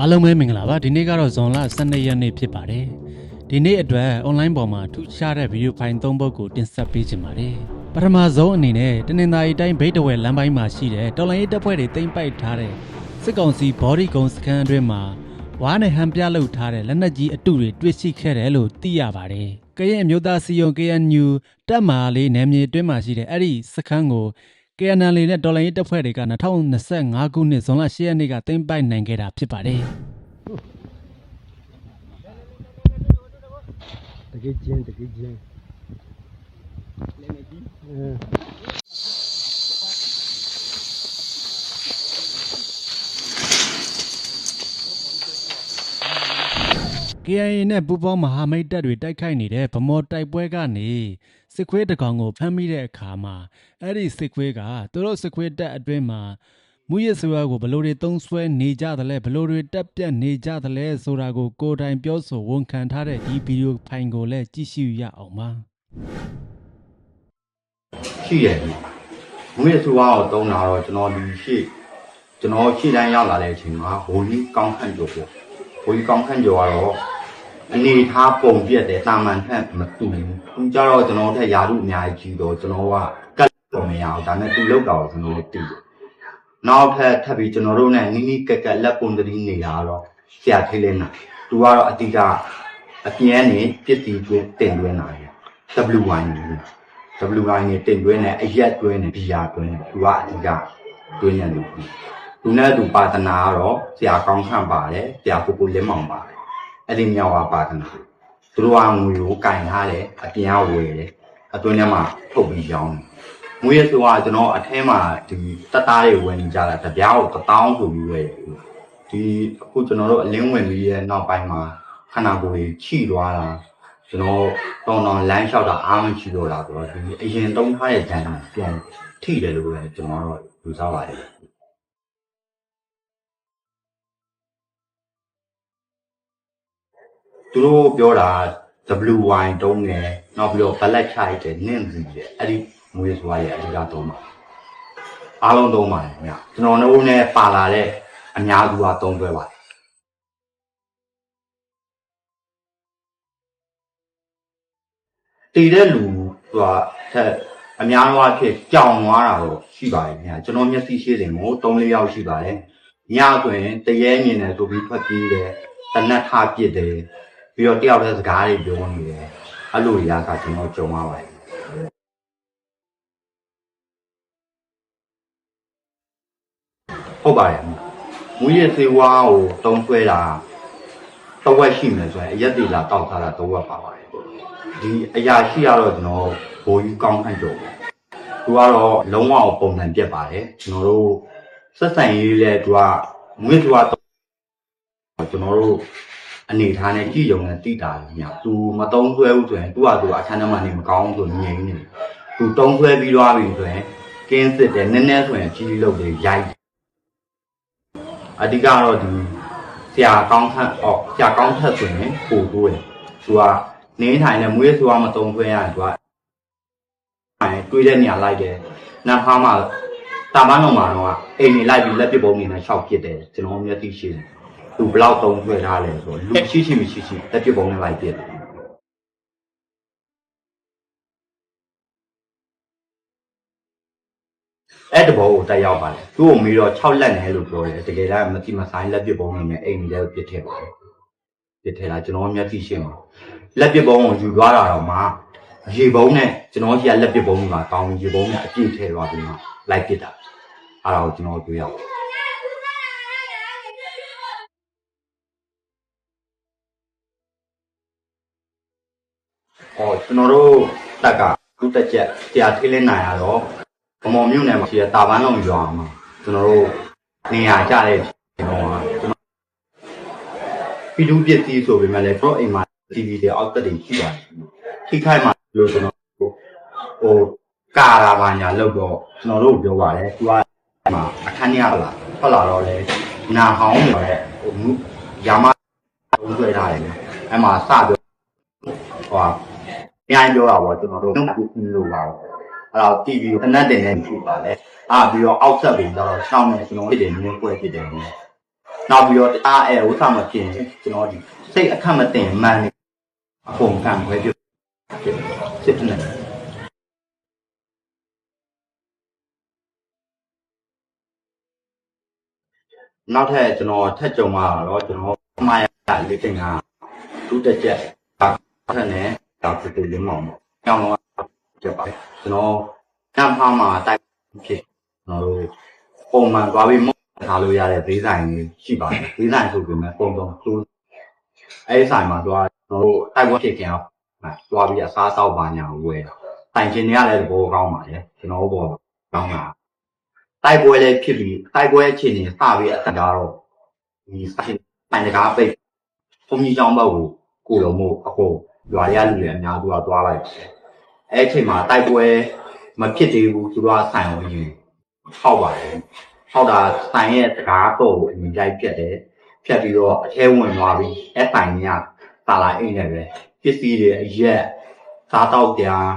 အားလုံးပဲမင်္ဂလာပါဒီနေ့ကတော့ဇွန်လ12ရက်နေ့ဖြစ်ပါတယ်ဒီနေ့အတွက် online ပေါ်မှာထူးခြားတဲ့ဗီဒီယိုဖိုင်၃ပုဒ်ကိုတင်ဆက်ပေးခြင်းပါတယ်ပထမဆုံးအနေနဲ့တနင်္သာရီတိုင်းဘိတ်တဝဲလမ်းပိုင်းမှာရှိတဲ့တော်လိုင်းရေးတပ်ဖွဲ့တွေတင်ပိုက်ထားတဲ့စစ်ကောင်စီဘော်ဒီကုံစခန်းအတွင်းမှာဝါးနဲ့ဟန်ပြလုပ်ထားတဲ့လက်နက်ကြီးအတုတွေတွေ့ရှိခဲ့တယ်လို့သိရပါတယ်ကရင်အမျိုးသားစီယုံ KNU တပ်မဟာလေးနယ်မြေအတွင်းမှာရှိတဲ့အဲ့ဒီစခန်းကို KNL နဲ့တော်လိုင်းရေးတပ်ဖွဲ့တွေက2025ခုနှစ်ဇွန်လ10ရက်နေ့ကတင်ပိုက်နိုင်ခဲ့တာဖြစ်ပါတယ်တကယ်ကျင်းတကယ်ကျင်းလည်းနေကြီးအဲ။ KIA နဲ့ပူးပေါင်းမဟာမိတ်တပ်တွေတိုက်ခိုက်နေတဲ့ဗမော်တိုက်ပွဲကနေ စစ်ခွေးတစ်ကောင်ကိုဖမ်းမိတဲ့အခါမှာအဲ့ဒီစစ်ခွေးကသူတို့စစ်ခွေးတပ်အတွင်းမှာမူရစ်စွာကိုဘလို့တွေတုံးဆွဲနေကြတယ်လဲဘလို့တွေတက်ပြတ်နေကြတယ်လဲဆိုတာကိုကိုယ်တိုင်ပြောဆိုဝန်ခံထားတဲ့ဒီဗီဒီယိုဖိုင်ကိုလည်းကြည့်ရှုရအောင်ပါရှိတယ်ဒီငွေစုဝါကိုတုံးတာတော့ကျွန်တော်ဒီရှိကျွန်တော်ရှေ့တန်းရောက်လာတဲ့အချိန်မှာဘိုးကြီးကောင်းခန့်ကြော်ပေါ့ဘိုးကြီးကောင်းခန့်ကြော်ကတော့ အနေထားပုံပြက်တယ်တာမန်ထက်မတူဘူးသူကြတော့ကျွန်တော်ထက်ယာရုအများကြီးကြီးတော့ကျွန်တော်ကကတ်တော့မရအောင်ဒါနဲ့သူလောက်တော့ကျွန်တော်တည်တယ်နောက်ထပ်ထပ်ပြီးကျွန်တော်တို့နဲ့နီးနီးကက်ကက်လက်ပုံတည်းနေတာတော့ဆရာထေးလင်းတာသူကတော့အတိကအပြင်းနေပြစ်တီတွင်းတင်တွင်းလာတယ် W1 နေတယ် WI နဲ့တင်တွင်းနဲ့အရက်တွင်းနဲ့ဘီယာတွင်းနဲ့သူကအဓိကတွင်းနဲ့လူကြီးသူနဲ့သူပါတနာကတော့ဆရာကောင်းခန့်ပါတယ်ဆရာကိုကိုလင်းမောင်ပါတယ် အဲ့ဒီမြောက်ပါပါတနာသူတို့ကငွေကိုကင်ထားတယ်အပြင်ကဝယ်တယ်အတွင်းထဲမှာထုတ်ပြီးရောင်းတယ်ငွေရဆိုတာကျွန်တော်အထဲမှာဒီတက်သားတွေဝင်နေကြတာတပြားကို1000ဆိုပြီးဝယ်တယ်ဒီအခုကျွန်တော်တို့အလင်းဝင်ပြီးရဲ့နောက်ပိုင်းမှာခန္ဓာကိုယ်ကြီးချိသွားတာကျွန်တော်တောင်းတောင်းလမ်းလျှောက်တာအားမရှိတော့တာဆိုတော့ဒီအရင်တုံးထားတဲ့ဂျန်ကိုပြန်ထိတယ်လို့လည်းကျွန်တော်တော့ယူဆပါတယ် သူတို့ပြောတာ WY တုံးတယ်နောက်ပြီးတော့ black chai တယ်နင့်စီတယ်အဲ့ဒီမွေးစွားရဲ့အဓိကတော့မှာအားလုံးသုံးပါတယ်ခင်ဗျကျွန်တော်တို့နဲ့ပါလာတဲ့အများစုကသုံးတွဲပါတယ်တည်တဲ့လူဟိုဆက်အများတော့အဖြစ်ကြောင်သွားတာတော့ရှိပါတယ်ခင်ဗျာကျွန်တော်မျက်စိရှိတယ်မို့၃၄ယောက်ရှိပါတယ်ညဆိုရင်တရေမြင်တယ်ဆိုပြီးထွက်ပြေးတယ်တနက်ထပစ်တယ် ပြီးတော့တယောက်တည်းစကားတွေပြောနေတယ်အဲ့လိုရကကျွန်တော်ကြုံရပါတယ်ဟုတ်ပါတယ်မူရည်စေဝါကိုတုံးဆွဲတာတစ်ဝက်ရှိမယ်ဆိုရင်အရက်တီလာတောက်ထားတာတစ်ဝက်ပါပါတယ်ဒီအရာရှိရတော့ကျွန်တော်ဘိုးကြီးကောင်းခန့်ကြော်တယ်သူကတော့လုံးဝပုံစံပြက်ပါတယ်ကျွန်တော်တို့ဆက်ဆံရေးလဲသူကမွေးသူကတော့ကျွန်တော်တို့ အနေထားနဲ့ကြည့်ရုံနဲ့တိတာညသူမတုံးဆွဲဘူးဆိုရင်သူကသူအခန်းထဲမှာနေမကောင်းဆိုငြိမ်နေသူတုံးဆွဲပြီးသွားပြီဆိုရင်ကင်းစစ်တယ်နည်းနည်းဆိုရင်ကြီးကြီးလုပ်တယ်ရိုက်အဓိကတော့ဒီဆရာကောင်းခန့်အော်ဆရာကောင်းထက်ဆိုရင်ပို့တိုးတယ်သူကနေထိုင်နဲ့မွေးစွာမတုံခွဲရရင်သူကအဲတွေးတဲ့နေရာလိုက်တယ်နတ်ဖားမှာတာမန်းတော်မှာတော့အိမ်နေလိုက်ပြီးလက်ပစ်ပုံးနေနဲ့ရှောက်ပစ်တယ်ကျွန်တော်မျက်သိရှိတယ် သူဘလောက်တုံခွဲထားလဲဆိုတော့လူရှိရှိမရှိရှိလက်ပစ်ပုံးနဲ့လိုက်ပစ်တယ်အဲ့တဘောကိုတက်ရောက်ပါတယ်သူ့ကိုမီတော့6လက်နဲ့လို့ပြောတယ်တကယ်တမ်းမတိမဆိုင်လက်ပစ်ပုံးနဲ့အိမ်ကြီးလည်းပစ်ထည့်ပါတယ်ပစ်ထည့်လာကျွန်တော်မျက်သိရှိမှာလက်ပစ်ပုံးကိုယူသွားတာတော့မှရေပုံးနဲ့ကျွန်တော်ကြီးကလက်ပစ်ပုံးကကောင်းပြီးရေပုံးနဲ့အပြည့်ထည့်သွားပြီးမှလိုက်ပစ်တာအဲ့ဒါကိုကျွန်တော်တွေ့ရတယ် ကျွန်တော်တို့တက်ကလူတက်ချက်တရားထိလင်းနိုင်ရတော့ဗမော်မြို့နယ်မှာရှိတဲ့တာပန်းလုံးရွာမှာကျွန်တော်တို့နေရာကြတဲ့ကျွန်တော်ကကျွန်တော်ပြည်သူပြည်တီဆိုပေမဲ့လည်းကျွန်တော်အိမ်မှာ TV တွေအောက်တက်တွေရှိပါတယ်ထိခိုက်မှလို့ကျွန်တော်ဟိုကာရာပါညာလောက်တော့ကျွန်တော်တို့ပြောပါတယ်သူကမှာအခန်းထဲကလာထွက်လာတော့လေနာဟောင်းနေတယ်ဟိုရာမသုံးဆွဲထားတယ်အဲ့မှာစပြောဟို ပြန်ပြောတာပေါ့ကျွန်တော်တို့လို့ပါအဲ့တော့ TV ကိုတနတ်တင်နေပြီပါလေအာပြီးတော့အောက်ဆက်ပြီးတော့ရှောင်းနေကျွန်တော်ဖြစ်တယ်မျိုးပွဲဖြစ်တယ်မျိုးနောက်ပြီးတော့တအားအဲဥစ္စာမဖြစ်ရင်ကျွန်တော်ဒီစိတ်အခက်မတင်မှန်နေအကုန်ကံခွဲပြဖြစ်ဖြစ်နေတယ်နောက်ထပ်ကျွန်တော်ထက်ကြုံလာတော့ကျွန်တော်အမှားရလေးတင်ကဒုတက်ချက်အခက်နဲ့ ဒါဖြစ်တယ်လင်းမောင်ပေါ့။ကြောင်းတော့ချက်ပါကျွန်တော်ကမ်းဖားမှာတိုက်ဖြစ်ကျွန်တော်တို့ပုံမှန်သွားပြီးမောထားလို့ရတဲ့ဈေးဆိုင်ကြီးရှိပါတယ်ဈေးဆိုင်ဆိုပေမဲ့ပုံတော့သူအဲ့ဒီဆိုင်မှာသွားကျွန်တော်တို့တိုက်ပွဲဖြစ်ခင်အောင်သွားပြီးအစားတောက်ပါညာဝယ်တိုင်ချင်းတွေရတယ်ဘောကောင်းပါလေကျွန်တော်ဘောကောင်းတာတိုက်ပွဲလည်းဖြစ်ပြီးတိုက်ပွဲအခြေအနေစပြီးအတကားတော့ဒီဆိုင်တိုင်တကားပိတ်ဘုံကြီးကျောင်းဘက်ကိုကိုလုံးမို့အခု ရွာရလူတွေအများစုကသွားလိုက်တယ်အဲ့အချိန်မှာတိုက်ပွဲမဖြစ်သေးဘူးသူတို့ကဆိုင်ကိုယူဟောက်ပါတယ်ဟောက်တာဆိုင်ရဲ့တကားတော့ကိုအမြင်ကြိုက်ပြတ်တယ်ဖြတ်ပြီးတော့အထဲဝင်သွားပြီးအဲ့ဆိုင်ကြီးကတာလာအိမ်နဲ့ပဲပစ္စည်းတွေအရက်စားတော့တရား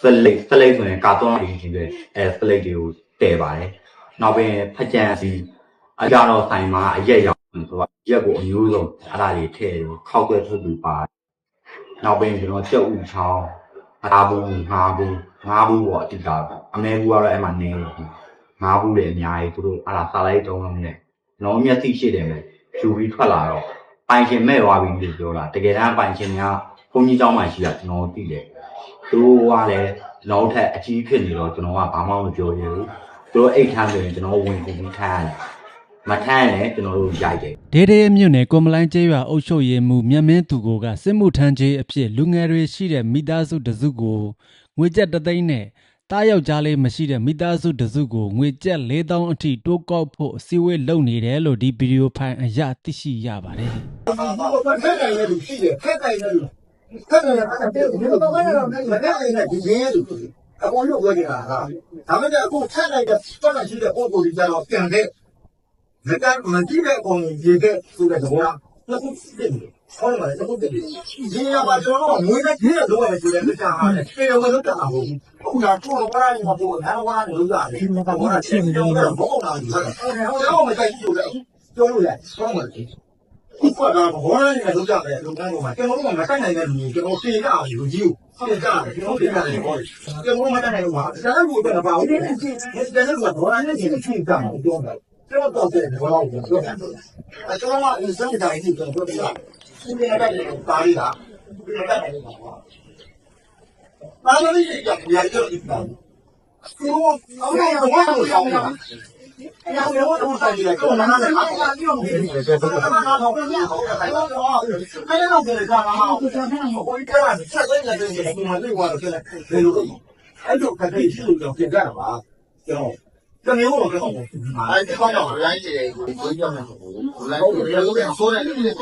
စလိတ်စလိတ်ဆိုရင်ကာတွန်းလေးကြီးပဲအဲစလိတ်တွေကိုတည်ပါတယ်နောက်ပြီးဖကြံစီအကြတော့ဆိုင်မှာအရက်ရောက်ဆိုတော့ရက်ကိုအမျိုးစုံအဲ့ဒါတွေထည့်ပြီးခောက်ွက်ထုတ်ပြီးပါ နောက်ပြီးကျွန်တော်ကြက်ဥချောင်းအသားဘူးငါးဘူးငါးဘူးပေါ့အတိကအမဲဘူးကတော့အဲ့မှာနေတယ်ငါးဘူးတွေအများကြီးသူတို့အဲ့ဒါစားလိုက်တုံးလုံးနဲ့ကျွန်တော်မျက်စိရှိတယ်မယ်ယူပြီးထွက်လာတော့ပိုင်ရှင်မဲ့သွားပြီလို့ပြောတာတကယ်တမ်းပိုင်ရှင်ကဘုန်းကြီးเจ้าမှရှိတာကျွန်တော်သိတယ်သူတို့ကလည်းနောက်ထပ်အကြီးဖြစ်နေတော့ကျွန်တော်ကဘာမှမပြောရဘူး သူတို့အိတ်ထမ်းဆိုရင်ကျွန်တော်ဝင်ကုန်ပြီးထမ်းရတယ် မထမ်းရင်လည်းကျွန်တော်တို့ရိုက်တယ်ဒေဒေအမြို့နယ်ကွန်မလိုင်းကျေးရွာအုပ်ချုပ်ရေးမှူးမြတ်မင်းသူကိုကစစ်မှုထမ်းခြင်းအဖြစ်လူငယ်တွေရှိတဲ့မိသားစုတစ်စုကိုငွေကျပ်တစ်သိန်းနဲ့တားယောက်ျားလေးမရှိတဲ့မိသားစုတစ်စုကိုငွေကျပ်၄000အထိတိုးကောက်ဖို့အစည်းအဝေးလုပ်နေတယ်လို့ဒီဗီဒီယိုဖိုင်အရသိရှိရပါတယ် မကမကြည့်တဲ့ကောင်ကြီးရေတဲ့ဆိုတဲ့သဘောနှစ်ခုဖြစ်နေဟုတ်ပါလေတစ်ခုဖြစ်နေရေရပါကျွန်တော်ကငွေနဲ့ကြီးရလုံးရတယ်ဆိုတဲ့လက်ချာဟာလေပြေတော့မလုပ်တာဘူးခုနကတော့ဘာလဲမပြောငါကဘာလို့လဲဒီမှာကဘာလဲချင်းတော့ဘောလာတယ်ဟုတ်တယ်ဟောမကြိုက်ဘူးလေပြောလို့ရတယ်ဆောင်းပါလေခုကကဘောရနေလို့ကြတယ်လုပ်ငန်းပေါ်မှာကျွန်တော်တို့ကမတိုက်နိုင်တဲ့လူကြီးကျွန်တော်ပြေရအောင်လူကြီးကိုဟုတ်ကြတယ်ကျွန်တော်ပြေရတယ်ဘောကျွန်တော်မတိုက်နိုင်ဘူးဟာတခြားလူတွေကဘာလို့လဲဒီတခြားလူကဘောရနေတယ်ချင်းကြတယ်ပြောတယ် ပြောတော့တယ်ဘယ်လိုလဲပြောတာအကျွန်တော်ကအစမ်းတိုင်းနေတယ်ပြောပြတာသူကလည်းပါရတာသူကလည်းပါပါဘာလို့လဲကြာကြာကြောက်နေတာသူကအော်တော့ဘာလို့ဆောင်းနေတာအဲ့ဒါကတော့တော့ဆိုင်ကြီးကောနာနာလည်းအားလုံးပြောင်းနေတယ်ဆိုတော့ဘာသာတော့ပြန်ရအောင်ခါတော့အဲ့ဒါတော့ပြန်ကြတာဟာကိုယ်ကနေဟိုကြားရတယ်ဆက်ဆက်နေတယ်ဒီမှာလေးဝါတော့ပြန်လာတယ်လို့အဲ့တော့ကတိရှိလို့ပြန်ကြတာပါကျွန်တော် 这没我给好，哎，你放掉，来这个，我叫他，我来，我跟你说的，你得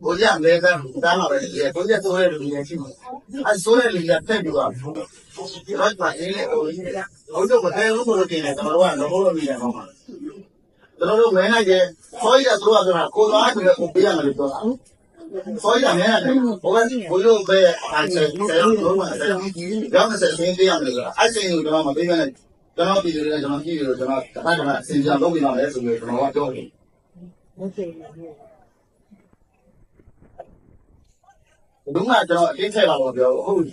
我这样没干，干了也，我这做的里面去，俺做的里面太多了，俺反正嘞，我我这我太如果我进来，怎么办？怎么里面好嘛？怎么说没那些，所以啊，主要是嘛，工作安全我不一样的多了。所以讲没那个，我们不用被俺这这种什么的，两个是肯定这样的，俺这有地方嘛，这边的。 ကျွန်တော်ပြည်တယ်ကျွန်တော်ပြည်တယ်ကျွန်တော်တစ်ပတ်တစ်ပတ်အစဉ်ကြောင်လုပ်ပြီးတော့လဲဆိုပြီးကျွန်တော်ကပြောတယ်ဟုတ်ကဲ့ဘုံကကျွန်တော်အတင်းထည့်လာတော့ပြောဟုတ်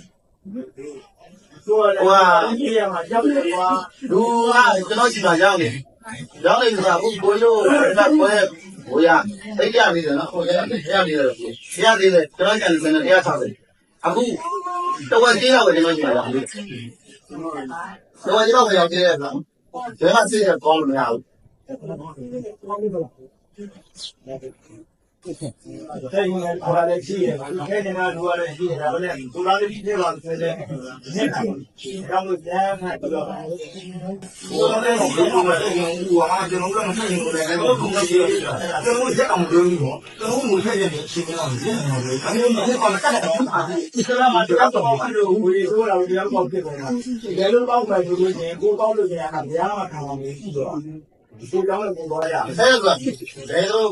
ဆိုတော့ဟာကြီးရမှာရောက်တယ်ကွာဒူကကျွန်တော်စီမှာရောက်နေရောက်နေဆိုတာဘုကိုလို့ဒါကွဲဘိုးရသိကြနေတယ်နော်ဟိုရရနေတယ်ဆရာသေးတယ်ကျွန်တော်ကျန်စနေတရားထားတယ်အခုတဝက်ကြီးရောက်တယ်ကျွန်တော်စီမှာရောက် နေတော့ကျွန်တော်ရောက်သေးတယ်နော်ဘယ်မှာသိရကောင်းလို့မရဘူး တဲ့ငယ်ဘာလဲရှိရယ်ခဲနေမှာလိုရတယ်ရှိရယ်ဒါလည်းဒူလာလေးပြည့်ပါဆိုတဲ့နေတာဒါမှပြန်မှပြောတာဘုရားလည်းဘုရားလည်းဟိုဟာကျွန်တော်ကမဆက်ရင်ကိုလည်းအဲ့လိုကုန်ကြည့်ရတာကျွန်တော်ချက်အောင်ပြောပြီးတော့ကျွန်တော်မဆက်ရင်ရှင်းအောင်ရှင်းအောင်ပဲအဲ့လိုနဲ့ကတော့တက်တယ်ဒီကလာမှာတော့တော့ဘာလို့ဝေးဆိုလာလို့တရားပေါ့ဖြစ်နေတာဒါလည်းပေါ့မယ်ဆိုလို့ရှင်ကိုပေါ့လို့ရှင်ကဘုရားမှာခံအောင်ရှိတော့ဒီကောင်ကဘုရားရအဲဒါဆိုဒါတော့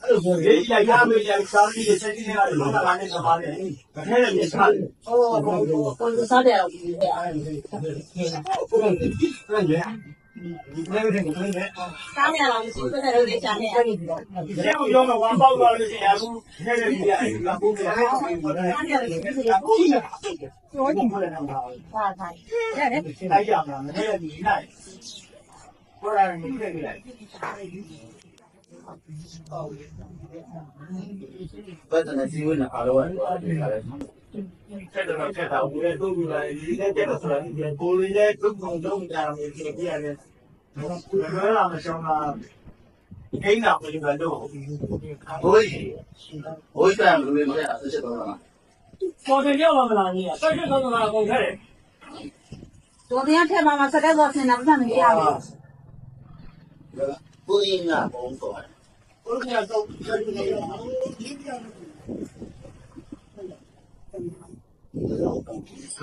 哎呀，也没见少，这身体还好吗？哪里好嘞，天天没事干。哦，工作，工的，哎，对对，你，啥呢？我们平时在那在下海，不闲的玩？啥子啊？这些不，天天一天，天天一天，天天一天，天天一天，天天一天，天天一天，天天一天，天天一天，天天一天，天天一天，天天一天，天天一天，天天一天，天天一天，天天一天，天天一天， ပတ်တဲ့ဇီဝနာအလောင်းအားဖြင့်လည်းချက်တော့ချက်တော့ဦးရဲ့တို့လူလာရေးတဲ့ချက်တော့ဆိုရင်ပိုလီရဲ့ဒုက္ခဒုက္ခတာမျိုးဖြစ်ပြရတယ်ဘယ်လိုလဲမဆောင်တာကိန်းတာပြည်ကတော့ဘိုးကြီးဘိုးကြီးကလူတွေကအဆက်တော်တာပေါ်တယ်ရောက်လာမလားကြီးကတိုက်တော့တော့ကုန်ခဲ့တယ်တော်တယ်ထက်ပါမှာစကက်တော့ဆင်တာမမှန်မကြဘူး ကြီးကဘုံတော့ဘိုးကြီးကတော့ဆက်ချက်တော့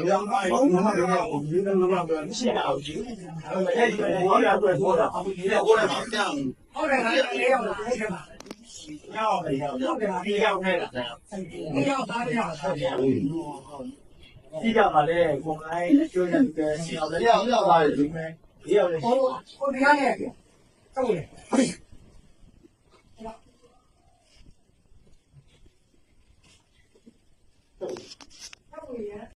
ရောင်းပါရောင်းပါရောင်းဒီကနေ့ကတော့ရှိတာအောင်ကြီးအဲ့ဒီဘောရအတွက်ဘောရအခုဒီနဲ့ဘောရမှာတောင်းဟုတ်တယ်လေရောက်လာတယ်ရောက်တယ်ရောက်တယ်ဒီရောက်နေတာဒီရောက်သားရဆက်တယ်ဒီကမှလည်းကိုယ်တိုင်းကျွေးနေတဲ့ဆီအောင်လည်းရောက်ရောက်လာတယ်ဒီမဲ့ဒီရောက်တယ်ဟိုတရားနဲ့ ဟုတ်တယ်